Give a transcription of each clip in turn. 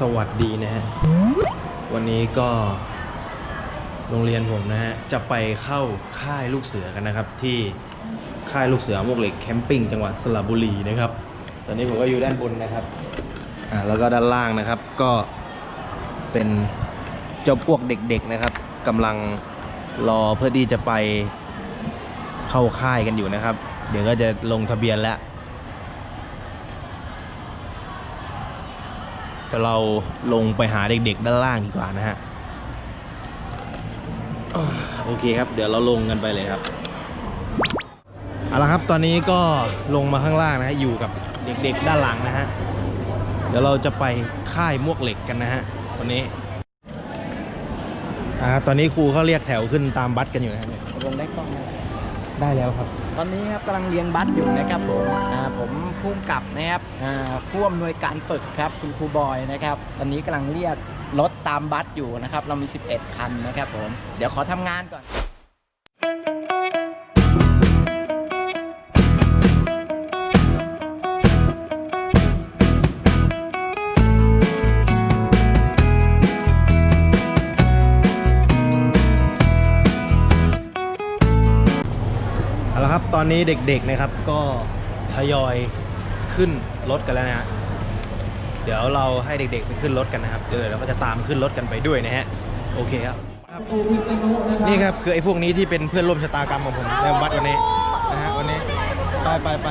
สวัสดีนะฮะ วันนี้ก็โรงเรียนผมนะฮะ จะไปเข้าค่ายลูกเสือกันนะครับ ที่ค่ายลูกเสือมวกเหล็กแคมปิ้งจังหวัดสระบุรีนะครับ ตอนนี้ผมก็อยู่ด้านบนนะครับ อ่าแล้วก็ด้านล่างนะครับก็เป็นเจ้าพวกเด็กๆนะครับกำลังรอเพื่อที่จะไปเข้าค่ายกันอยู่นะครับ เดี๋ยวก็จะลงทะเบียนแล้ว เดี๋ยวเราลงไปหาเด็กๆด้านล่างดีกว่านะฮะอ่าโอเคครับ เดี๋ยวเราลงกันไปเลยครับเอาละครับตอนนี้ก็ลงมาข้างล่างนะฮะอยู่กับเด็กๆด้านหลังนะฮะเดี๋ยวเราจะไปค่ายมวกเหล็กกันนะฮะวันนี้อ่าตอนนี้ครูเขาเรียกแถวขึ้นตามบัสกันอยู่นะฮะลงได้กล้องไหมได้แล้วครับ ตอนนี้ครับกำลังเรียนบัสอยู่นะครับผมอ่าผมผู้กำกับนะครับอ่าผู้อำนวยการฝึกครับคุณครูบอยนะครับ ตอนนี้กำลังเรียกรถตามบัสอยู่นะครับ เรามี 11 คันนะครับผม เดี๋ยวขอทำงานก่อน ตอนนี้เด็กๆนะครับก็ทยอยขึ้นรถกันแล้วนะฮะเดี๋ยวเราให้เด็กๆไปขึ้นรถกันนะครับเดี๋ยวเราก็จะตามขึ้นรถกันไปด้วยนะฮะโอเคครับครับนี่ครับคือไอ้พวกนี้ที่เป็นเพื่อนร่วมชะตากรรมของผมในวัดวันนี้นะฮะวันนี้ไปไปไป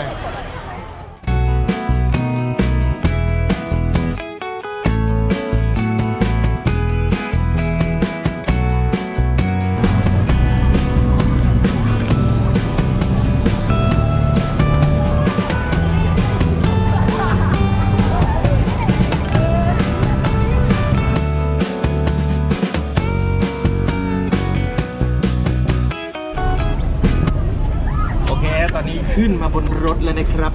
ขึ้นมาบนรถแล้วนะครับ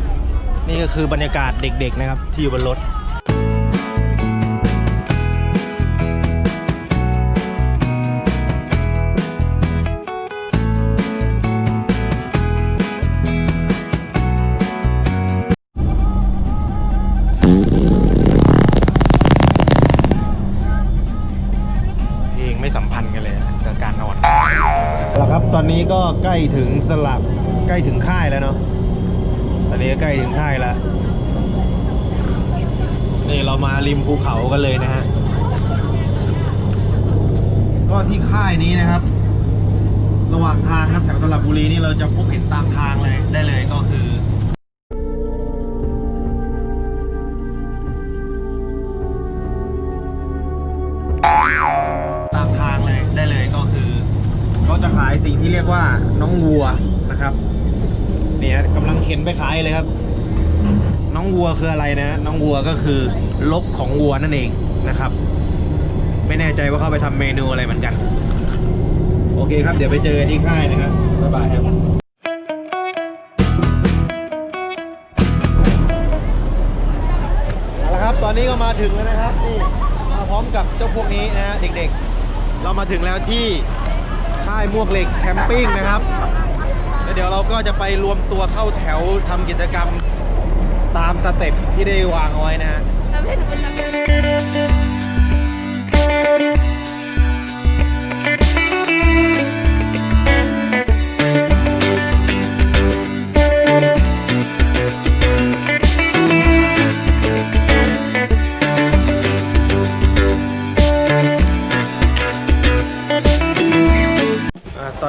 นี่ก็คือบรรยากาศเด็กๆนะครับ ที่อยู่บนรถ ตอนนี้ก็ใกล้ถึงสลับใกล้ถึงค่ายแล้วเนาะตอนนี้ใกล้ถึงค่ายแล้วนี่เรามาริมภูเขากันเลยนะฮะก็ที่ค่ายนี้นะครับ ระหว่างทางครับแถวสระบุรีนี่เราจะพบเห็นตามทางเลยได้เลยก็คือ จะขายสิ่งที่เรียกว่าน้องวัวนะครับเนี่ยกำลังเข็นไปขายเลยครับ น้องวัวคืออะไรนะ น้องวัวก็คือลบของวัวนั่นเองนะครับ ไม่แน่ใจว่าเขาไปทำเมนูอะไรเหมือนกัน โอเคครับ เดี๋ยวไปเจอกันที่ค่ายนะครับบ๊ายบายครับเอาละครับตอนนี้ก็มาถึงแล้วนะครับนี่มาพร้อมกับเจ้าพวกนี้นะฮะเด็กๆ เรามาถึงแล้วที่ ค่ายมวกเหล็กแคมปิ้งนะครับแล้วเดี๋ยวเราก็จะไปรวมตัวเข้าแถวทำกิจกรรมตามสเต็ปที่ได้วางเอาไว้นะฮะ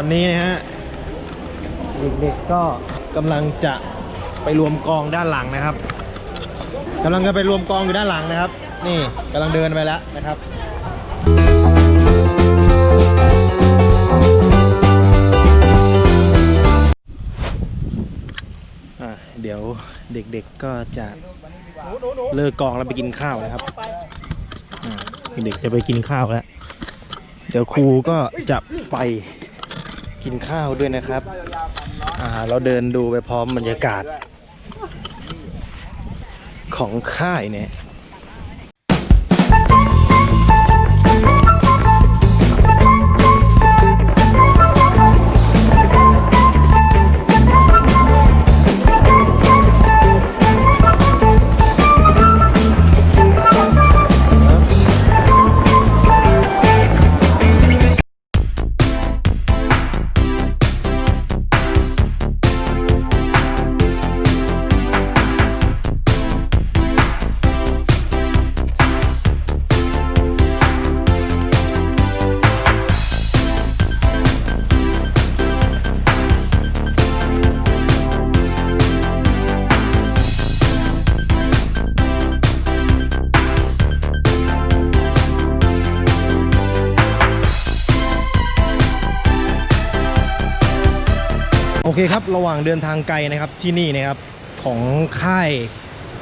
อนนี้นะฮะเด็กๆก็กำลังจะไปรวมกองด้านหลังนะครับกำลังจะไปรวมกองอยู่ด้านหลังนะครับ นี่กำลังเดินไปแล้วนะครับอ่าเดี๋ยวเด็กๆก็จะเลิกกองแล้วไปกินข้าวนะครับเด็กจะไปกินข้าวแล้ว เดี๋ยวครูก็จะไป กินข้าวด้วยนะครับอ่าเราเดินดูไปพร้อมบรรยากาศ ของค่ายเนี่ย โอเคครับ ระหว่างเดินทางไกลนะครับที่นี่นะครับของค่าย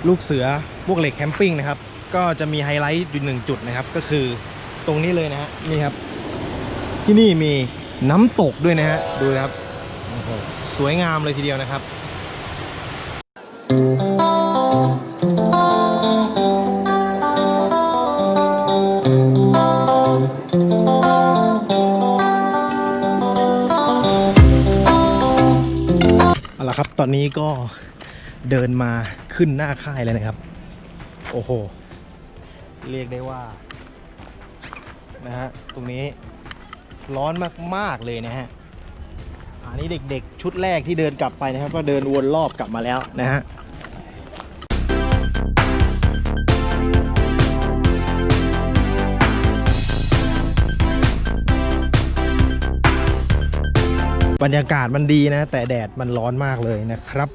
ลูกเสือพวกเหล็กแคมปิ้งนะครับ ก็จะมีไฮไลท์อยู่หนึ่งจุดนะครับ ก็คือตรงนี้เลยนะฮะนี่ครับ ที่นี่มีน้ำตกด้วยนะฮะดูนะครับสวยงามเลยทีเดียวนะครับ ละครับ ตอนนี้ก็เดินมาขึ้นหน้าค่ายเลยนะครับ โอ้โห เรียกได้ว่า นะฮะ ตรงนี้ร้อนมาก ๆ เลยนะฮะ อันนี้เด็ก ๆ ชุดแรกที่เดินกลับไปนะครับ ก็เดินวนรอบกลับมาแล้วนะฮะ บรรยากาศมันดีนะ แต่แดดมันร้อนมากเลยนะครับ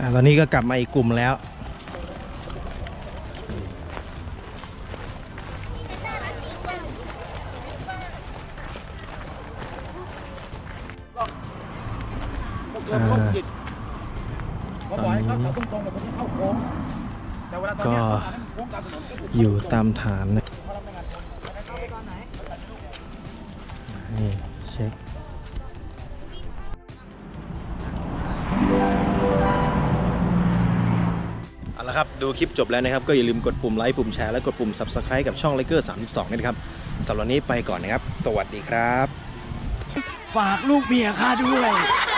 อ่าตอนนี้ก็กลับมาอีกกลุ่มแล้วอ่าเขาบอกให้เข้าเขาตรงๆแต่คนที่เข้าโค้งแต่เวลาตอนก็เนี้ยเขาโค้ง กลางถนนก็คืออยู่ตามฐานนะนี่เช็คเอาละครับดูคลิปจบแล้วนะครับ ก็อย่าลืมกดปุ่มไลค์ปุ่มแชร์และกดปุ่ม Subscribe กับช่อง l ลเกอร์32ด้วยนะครับสำหรับวันนี้ไปก่อนนะครับ สวัสดีครับ ฝากลูกเมียข้าด้วยฝ